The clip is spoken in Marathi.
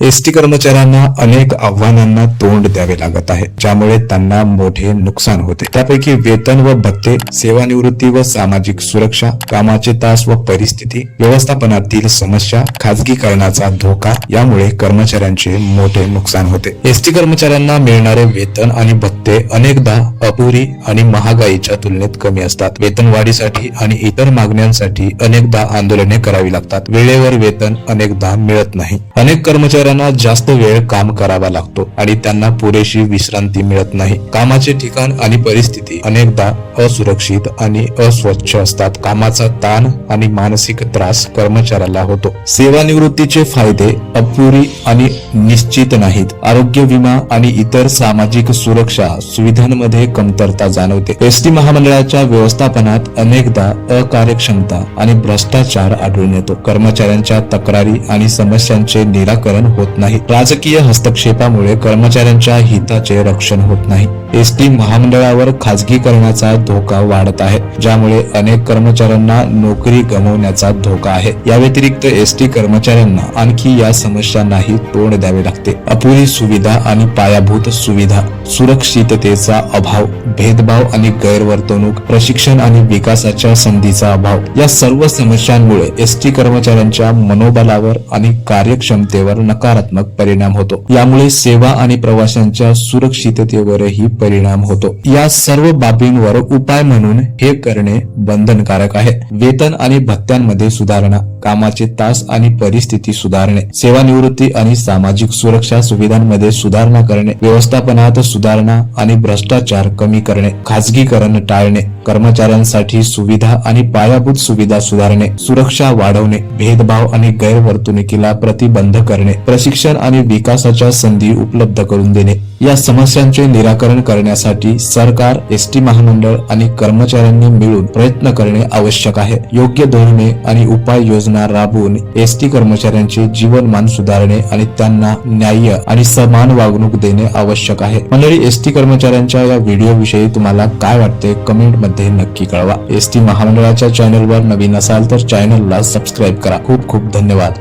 एसटी कर्मचाऱ्यांना अनेक आव्हानांना तोंड द्यावे लागत आहे ज्यामुळे त्यांना मोठे नुकसान होते. त्यापैकी वेतन व भत्ते सेवानिवृत्ती व सामाजिक सुरक्षा कामाचे तास व परिस्थिती व्यवस्थापनातील समस्या खाजगीकरणाचा धोका यामुळे कर्मचाऱ्यांचे मोठे नुकसान होते. एसटी कर्मचाऱ्यांना मिळणारे वेतन आणि भत्ते अनेकदा अपुरी आणि महागाईच्या तुलनेत कमी असतात. वेतनवाढीसाठी आणि इतर मागण्यांसाठी अनेकदा आंदोलने करावी लागतात. वेळेवर वेतन अनेकदा मिळत नाही. अनेक कर्मचारी शेतकऱ्यांना जास्त वेळ काम करावा लागतो आणि त्यांना पुरेशी विश्रांती मिळत नाही. कामाचे ठिकाण आणि परिस्थिती अनेकदा असुरक्षित आणि अस्वच्छ असतात. कामाचा ताण आणि मानसिक त्रास कर्मचाऱ्याला होतो. सेवानिवृत्तीचे फायदे अपुरी आणि निश्चित नाहीत. आरोग्य विमा आणि इतर सामाजिक सुरक्षा सुविधांमध्ये कमतरता जाणवते. एसटी महामंडळाच्या व्यवस्थापनात अनेकदा अकार्यक्षमता आणि भ्रष्टाचार आढळून येतो. कर्मचाऱ्यांच्या तक्रारी आणि समस्यांचे निराकरण होत नाही. राजकीय हस्तक्षेपामुळे कर्मचाऱ्यांच्या हिताचे रक्षण होत नाही. एसटी महामंडळावर खाजगीकरणाचा धोका वाढत आहे ज्यामुळे अनेक कर्मचाऱ्यांना नोकरी गमावण्याचा धोका आहे. या व्यतिरिक्त एसटी कर्मचाऱ्यांना आणखी या समस्यांनाही तोंड द्यावे लागते. अपुरी सुविधा आणि पायाभूत सुविधा सुरक्षिततेचा अभाव भेदभाव आणि गैरवर्तणूक प्रशिक्षण आणि विकासाच्या संधीचा अभाव या सर्व समस्यांमुळे एसटी कर्मचाऱ्यांच्या मनोबलावर आणि कार्यक्षमतेवर नकार नकारात्मक परिणाम होतो. यामुळे सेवा आणि प्रवाशांच्या सुरक्षिततेवरही परिणाम होतो. या सर्व बाबींवर उपाय म्हणून हे करणे बंधनकारक आहे. वेतन आणि भत्त्यांमध्ये सुधारणा. कामाचे तास आणि परिस्थिती सुधारणे सेवानिवृत्ती आणि सामाजिक सुरक्षा सुविधांमध्ये सुधारणा करणे व्यवस्थापनात सुधारणा आणि भ्रष्टाचार कमी करणे खाजगीकरण टाळणे कर्मचाऱ्यांसाठी सुविधा आणि पायाभूत सुविधा सुधारणे सुरक्षा वाढवणे भेदभाव आणि गैरवर्तणुकीला प्रतिबंध करणे प्रशिक्षण आणि विकासाच्या संधी उपलब्ध करून देणे. या समस्यांचे निराकरण करण्यासाठी सरकार एस टी महामंडळ आणि कर्मचाऱ्यांनी मिळून प्रयत्न करणे आवश्यक आहे. योग्य धोरणे आणि उपाययोजना राबवून एस टी कर्मचाऱ्यांचे जीवनमान सुधारणे आणि त्यांना न्याय्य आणि समान वागणूक देणे आवश्यक आहे. मंडळी एसटी कर्मचाऱ्यांच्या या व्हिडिओ विषयी तुम्हाला काय वाटते? कमेंटमध्ये नक्की कळवा. एस टी महामंडळाच्या चॅनलवर नवीन असाल तर चॅनलला सबस्क्राईब करा. खूप खूप धन्यवाद.